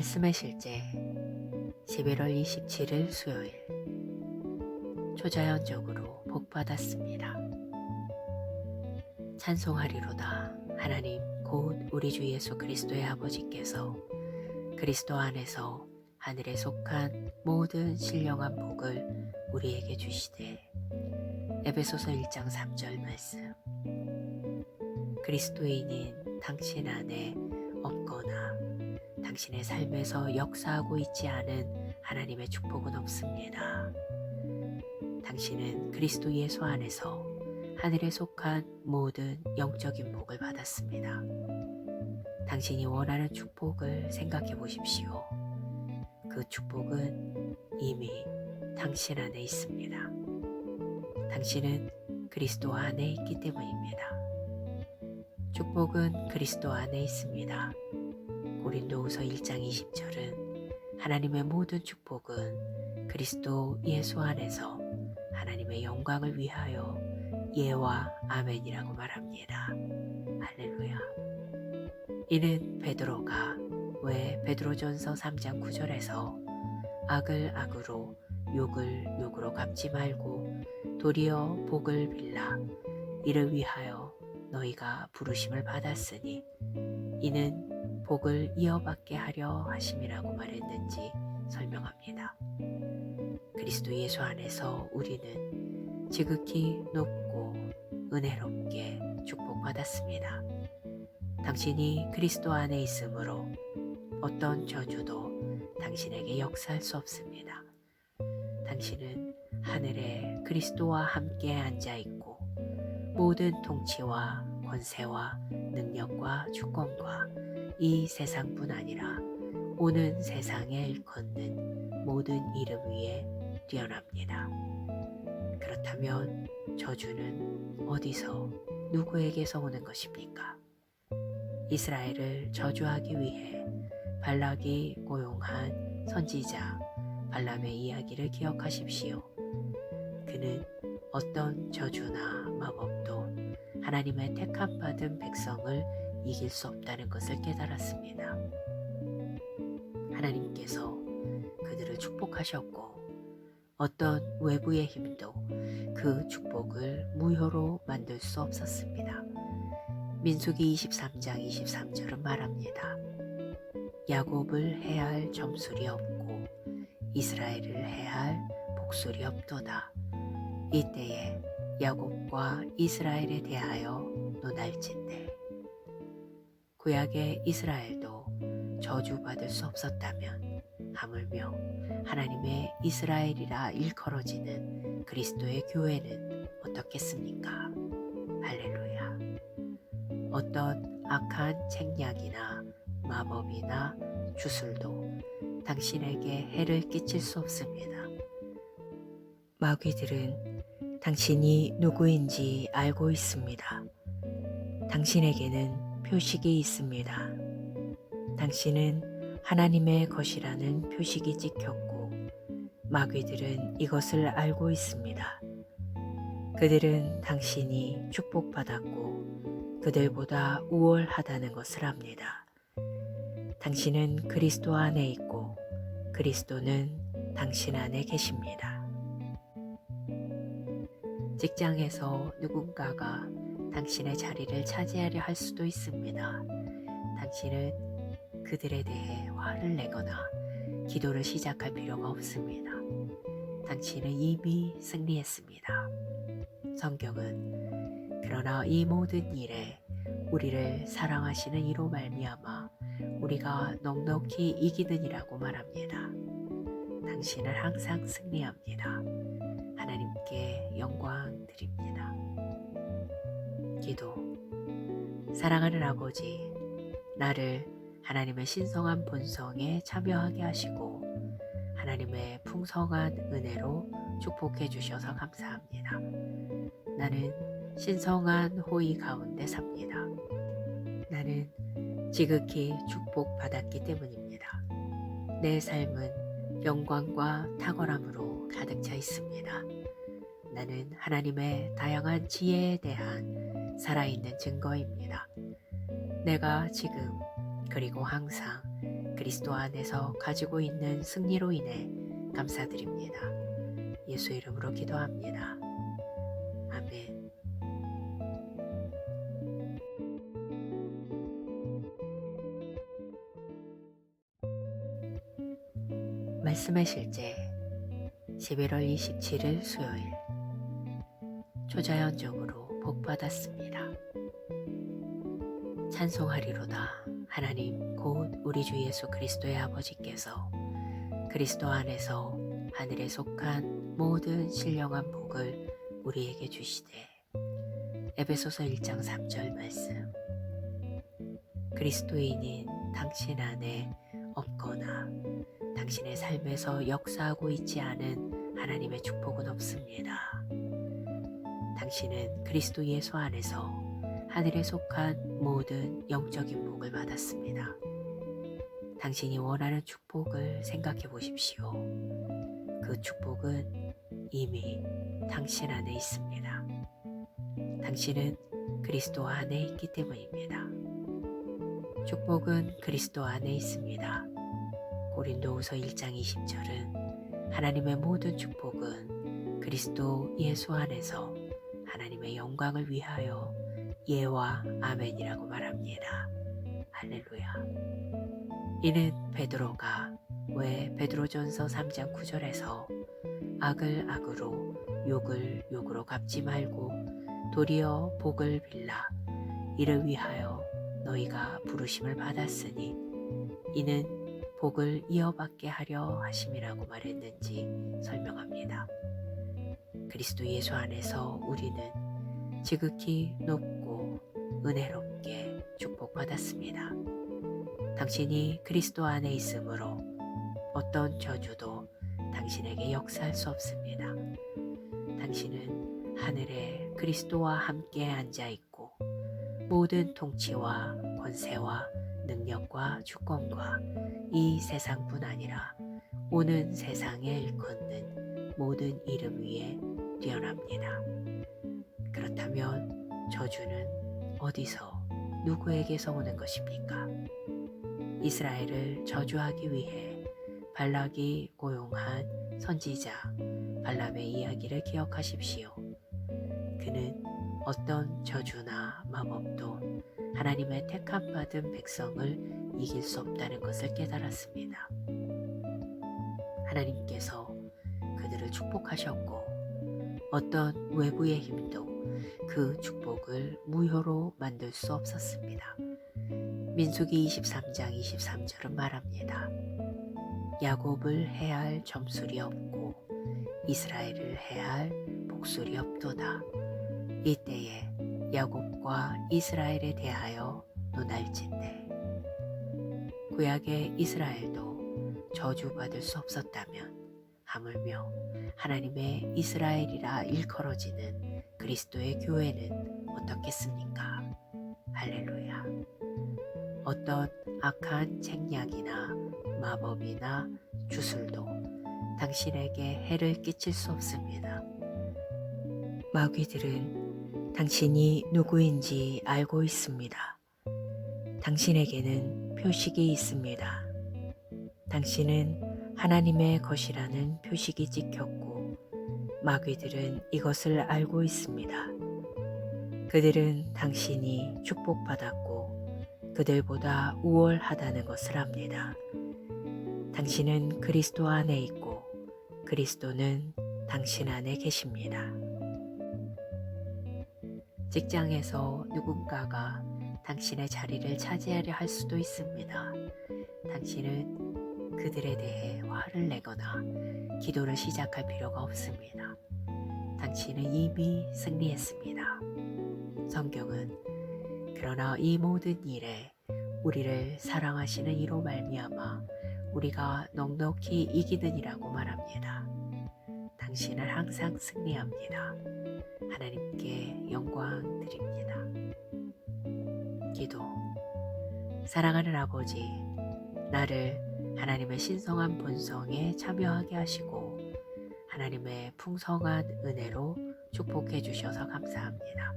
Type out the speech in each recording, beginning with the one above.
말씀의 실제 11월 27일 수요일 초자연적으로 복받았습니다. 찬송하리로다 하나님 곧 우리 주 예수 그리스도의 아버지께서 그리스도 안에서 하늘에 속한 모든 신령한 복을 우리에게 주시되 에베소서 1장 3절 말씀 그리스도인인 당신 안에 당신의 삶에서 역사하고 있지 않은 하나님의 축복은 없습니다. 당신은 그리스도 예수 안에서 하늘에 속한 모든 영적인 복을 받았습니다. 당신이 원하는 축복을 생각해 보십시오. 그 축복은 이미 당신 안에 있습니다. 당신은 그리스도 안에 있기 때문입니다. 축복은 그리스도 안에 있습니다. 고린도후서 1장 20절은 하나님의 모든 축복은 그리스도 예수 안에서 하나님의 영광을 위하여 예와 아멘이라고 말합니다. 할렐루야. 이는 베드로가 왜 베드로전서 3장 9절에서 악을 악으로 욕을 욕으로 갚지 말고 도리어 복을 빌라 이를 위하여 너희가 부르심을 받았으니 이는 복을 이어받게 하려 하심이라고 말했는지 설명합니다. 그리스도 예수 안에서 우리는 지극히 높고 은혜롭게 축복받았습니다. 당신이 그리스도 안에 있으므로 어떤 저주도 당신에게 역사할 수 없습니다. 당신은 하늘에 그리스도와 함께 앉아 있고 모든 통치와 권세와 능력과 주권과 이 세상뿐 아니라 오는 세상에 일컫는 모든 이름 위에 뛰어납니다. 그렇다면 저주는 어디서 누구에게서 오는 것입니까? 이스라엘을 저주하기 위해 발락이 고용한 선지자 발람의 이야기를 기억하십시오. 그는 어떤 저주나 마법도 하나님의 택함 받은 백성을 이길 수 없다는 것을 깨달았습니다. 하나님께서 그들을 축복하셨고 어떤 외부의 힘도 그 축복을 무효로 만들 수 없었습니다. 민수기 23장 23절은 말합니다. 야곱을 해야 할 점술이 없고 이스라엘을 해야 할 복술이 없도다. 이때에 야곱과 이스라엘에 대하여 논할진대 구약의 이스라엘도 저주받을 수 없었다면 하물며 하나님의 이스라엘이라 일컬어지는 그리스도의 교회는 어떻겠습니까? 할렐루야. 어떤 악한 책략이나 마법이나 주술도 당신에게 해를 끼칠 수 없습니다. 마귀들은 당신이 누구인지 알고 있습니다. 당신에게는 표식이 있습니다. 당신은 하나님의 것이라는 표식이 찍혔고 마귀들은 이것을 알고 있습니다. 그들은 당신이 축복받았고 그들보다 우월하다는 것을 압니다. 당신은 그리스도 안에 있고 그리스도는 당신 안에 계십니다. 직장에서 누군가가 당신의 자리를 차지하려 할 수도 있습니다. 당신은 그들에 대해 화를 내거나 기도를 시작할 필요가 없습니다. 당신은 이미 승리했습니다. 성경은 그러나 이 모든 일에 우리를 사랑하시는 이로 말미암아 우리가 넉넉히 이기는이라고 말합니다. 당신은 항상 승리합니다. 하나님께 영광 드립니다. 기도 사랑하는 아버지 나를 하나님의 신성한 본성에 참여하게 하시고 하나님의 풍성한 은혜로 축복해 주셔서 감사합니다. 나는 신성한 호의 가운데 삽니다. 나는 지극히 축복받았기 때문입니다. 내 삶은 영광과 탁월함으로 가득 차 있습니다. 나는 하나님의 다양한 지혜에 대한 살아있는 증거입니다. 내가 지금 그리고 항상 그리스도 안에서 가지고 있는 승리로 인해 감사드립니다. 예수 이름으로 기도합니다. 아멘. 말씀의 실제 11월 27일 수요일 초자연적으로 복받았습니다. 찬송하리로다 하나님 곧 우리 주 예수 그리스도의 아버지께서 그리스도 안에서 하늘에 속한 모든 신령한 복을 우리에게 주시되 에베소서 1장 3절 말씀 그리스도인인 당신 안에 없거나 당신의 삶에서 역사하고 있지 않은 하나님의 축복은 없습니다. 당신은 그리스도 예수 안에서 하늘에 속한 모든 영적인 복을 받았습니다. 당신이 원하는 축복을 생각해 보십시오. 그 축복은 이미 당신 안에 있습니다. 당신은 그리스도 안에 있기 때문입니다. 축복은 그리스도 안에 있습니다. 고린도후서 1장 20절은 하나님의 모든 축복은 그리스도 예수 안에서 하나님의 영광을 위하여 예와 아멘이라고 말합니다. 할렐루야. 이는 베드로가 왜 베드로전서 3장 9절에서 악을 악으로 욕을 욕으로 갚지 말고 도리어 복을 빌라 이를 위하여 너희가 부르심을 받았으니 이는 복을 이어받게 하려 하심이라고 말했는지 설명합니다. 그리스도 예수 안에서 우리는 지극히 높고 은혜롭게 축복받았습니다. 당신이 그리스도 안에 있으므로 어떤 저주도 당신에게 역사할 수 없습니다. 당신은 하늘에 그리스도와 함께 앉아 있고 모든 통치와 권세와 능력과 주권과 이 세상뿐 아니라 오는 세상에 일컫는 모든 이름 위에 뛰어납니다. 그렇다면 저주는 어디서 누구에게서 오는 것입니까? 이스라엘을 저주하기 위해 발락이 고용한 선지자 발람의 이야기를 기억하십시오. 그는 어떤 저주나 마법도 하나님의 택함 받은 백성을 이길 수 없다는 것을 깨달았습니다. 하나님께서 그들을 축복하셨고 어떤 외부의 힘도 그 축복을 무효로 만들 수 없었습니다. 민수기 23장 23절은 말합니다. 야곱을 해할 점술이 없고 이스라엘을 해할 복술이 없도다. 이때에 야곱과 이스라엘에 대하여 논할진대 구약의 이스라엘도 저주받을 수 없었다면 하물며 하나님의 이스라엘이라 일컬어지는 그리스도의 교회는 어떻겠습니까? 할렐루야. 어떤 악한 책략이나 마법이나 주술도 당신에게 해를 끼칠 수 없습니다. 마귀들은 당신이 누구인지 알고 있습니다. 당신에게는 표식이 있습니다. 당신은 하나님의 것이라는 표식이 찍혔고 마귀들은 이것을 알고 있습니다. 그들은 당신이 축복받았고 그들보다 우월하다는 것을 압니다. 당신은 그리스도 안에 있고 그리스도는 당신 안에 계십니다. 직장에서 누군가가 당신의 자리를 차지하려 할 수도 있습니다. 당신은 그들에 대해 화를 내거나 기도를 시작할 필요가 없습니다. 당신은 이미 승리했습니다. 성경은 그러나 이 모든 일에 우리를 사랑하시는 이로 말미암아 우리가 넉넉히 이기느니라고 말합니다. 당신은 항상 승리합니다. 하나님께 영광 드립니다. 기도 사랑하는 아버지 나를 하나님의 신성한 본성에 참여하게 하시고 하나님의 풍성한 은혜로 축복해 주셔서 감사합니다.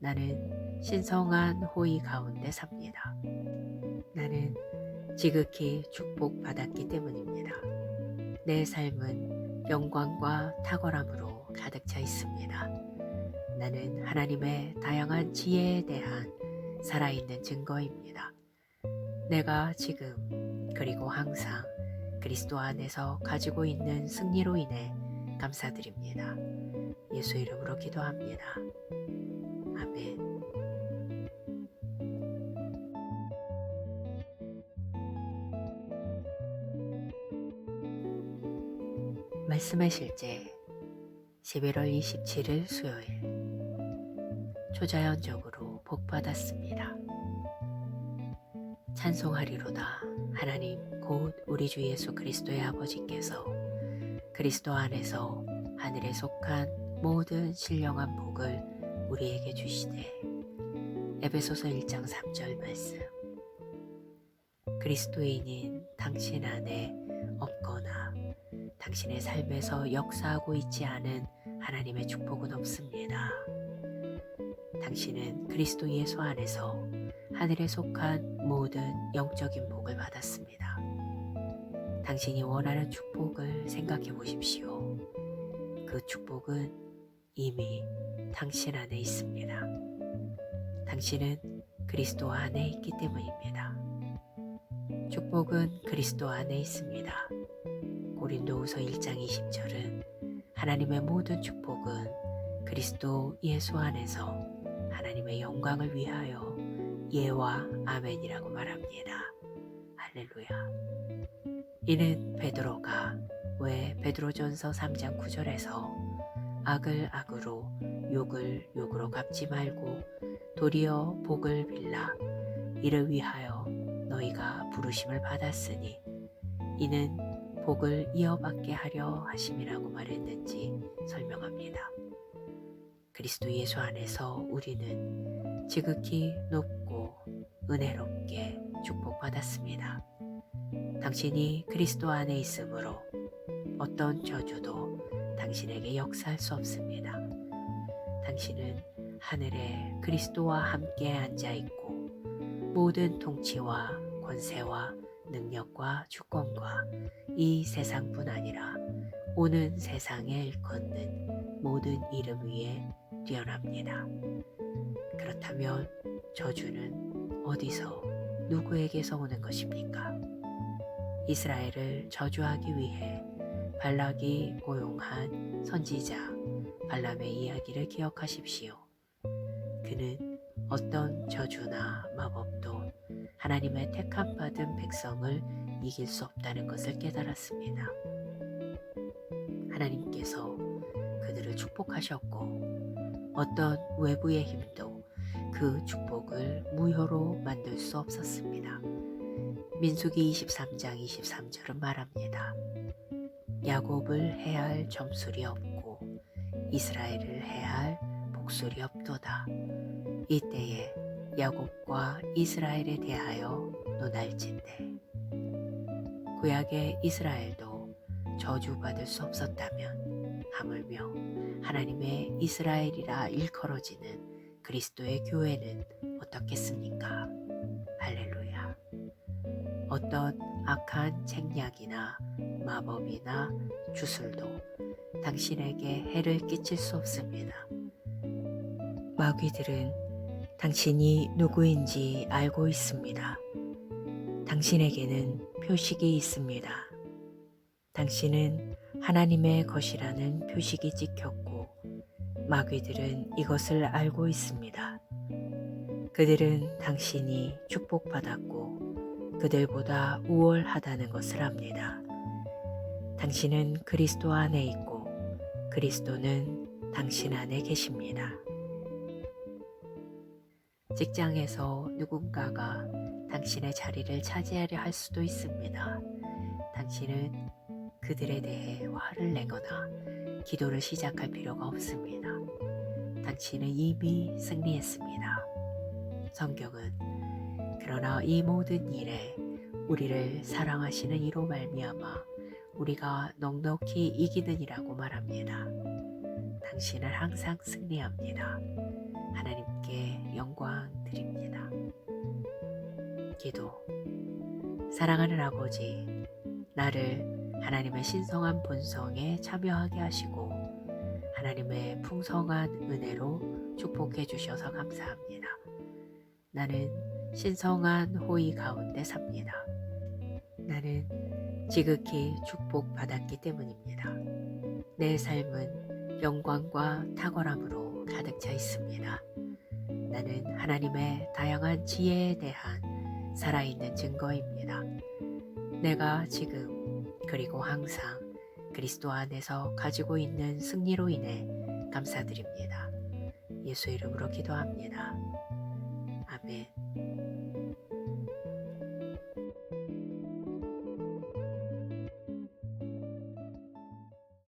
나는 신성한 호의 가운데 삽니다. 나는 지극히 축복받았기 때문입니다. 내 삶은 영광과 탁월함으로 가득 차 있습니다. 나는 하나님의 다양한 지혜에 대한 살아있는 증거입니다. 내가 지금 그리고 항상 그리스도 안에서 가지고 있는 승리로 인해 감사드립니다. 예수 이름으로 기도합니다. 아멘. 말씀의 실제 11월 27일 수요일 초자연적으로 복받았습니다. 찬송하리로다 하나님 곧 우리 주 예수 그리스도의 아버지께서 그리스도 안에서 하늘에 속한 모든 신령한 복을 우리에게 주시되 에베소서 1장 3절 말씀 그리스도인인 당신 안에 없거나 당신의 삶에서 역사하고 있지 않은 하나님의 축복은 없습니다. 당신은 그리스도 예수 안에서 하늘에 속한 모든 영적인 복을 받았습니다. 당신이 원하는 축복을 생각해 보십시오. 그 축복은 이미 당신 안에 있습니다. 당신은 그리스도 안에 있기 때문입니다. 축복은 그리스도 안에 있습니다. 고린도후서 1장 20절은 하나님의 모든 축복은 그리스도 예수 안에서 하나님의 영광을 위하여 예와 아멘이라고 말합니다. 할렐루야. 이는 베드로가 왜 베드로전서 3장 9절에서 악을 악으로 욕을 욕으로 갚지 말고 도리어 복을 빌라 이를 위하여 너희가 부르심을 받았으니 이는 복을 이어받게 하려 하심이라고 말했는지 설명합니다. 그리스도 예수 안에서 우리는 지극히 높고 은혜롭게 축복받았습니다. 당신이 그리스도 안에 있으므로 어떤 저주도 당신에게 역사할 수 없습니다. 당신은 하늘에 그리스도와 함께 앉아 있고 모든 통치와 권세와 능력과 주권과 이 세상뿐 아니라 오는 세상에 일컫는 모든 이름 위에 뛰어납니다. 그렇다면 저주는 어디서 누구에게서 오는 것입니까? 이스라엘을 저주하기 위해 발락이 고용한 선지자 발람의 이야기를 기억하십시오. 그는 어떤 저주나 마법도 하나님의 택함 받은 백성을 이길 수 없다는 것을 깨달았습니다. 하나님께서 그들을 축복하셨고 어떤 외부의 힘도 그 축복을 무효로 만들 수 없었습니다. 민수기 23장 23절은 말합니다. 야곱을 해할 점술이 없고 이스라엘을 해할 복술이 없도다. 이때에 야곱과 이스라엘에 대하여 논할진대 구약의 이스라엘도 저주받을 수 없었다면 하물며 하나님의 이스라엘이라 일컬어지는 그리스도의 교회는 어떻겠습니까? 할렐루야. 어떤 악한 책략이나 마법이나 주술도 당신에게 해를 끼칠 수 없습니다. 마귀들은 당신이 누구인지 알고 있습니다. 당신에게는 표식이 있습니다. 당신은 하나님의 것이라는 표식이 찍혔고 마귀들은 이것을 알고 있습니다. 그들은 당신이 축복받았고 그들보다 우월하다는 것을 압니다. 당신은 그리스도 안에 있고 그리스도는 당신 안에 계십니다. 직장에서 누군가가 당신의 자리를 차지하려 할 수도 있습니다. 당신은 그들에 대해 화를 내거나 기도를 시작할 필요가 없습니다. 당신은 이미 승리했습니다. 성경은 그러나 이 모든 일에 우리를 사랑하시는 이로 말미암아 우리가 넉넉히 이기는이라고 말합니다. 당신은 항상 승리합니다. 하나님께 영광 드립니다. 기도 사랑하는 아버지, 나를 하나님의 신성한 본성에 참여하게 하시고 하나님의 풍성한 은혜로 축복해 주셔서 감사합니다. 나는 신성한 호의 가운데 삽니다. 나는 지극히 축복받았기 때문입니다. 내 삶은 영광과 탁월함으로 가득 차 있습니다. 나는 하나님의 다양한 지혜에 대한 살아있는 증거입니다. 내가 지금 그리고 항상 그리스도 안에서 가지고 있는 승리로 인해 감사드립니다. 예수 이름으로 기도합니다.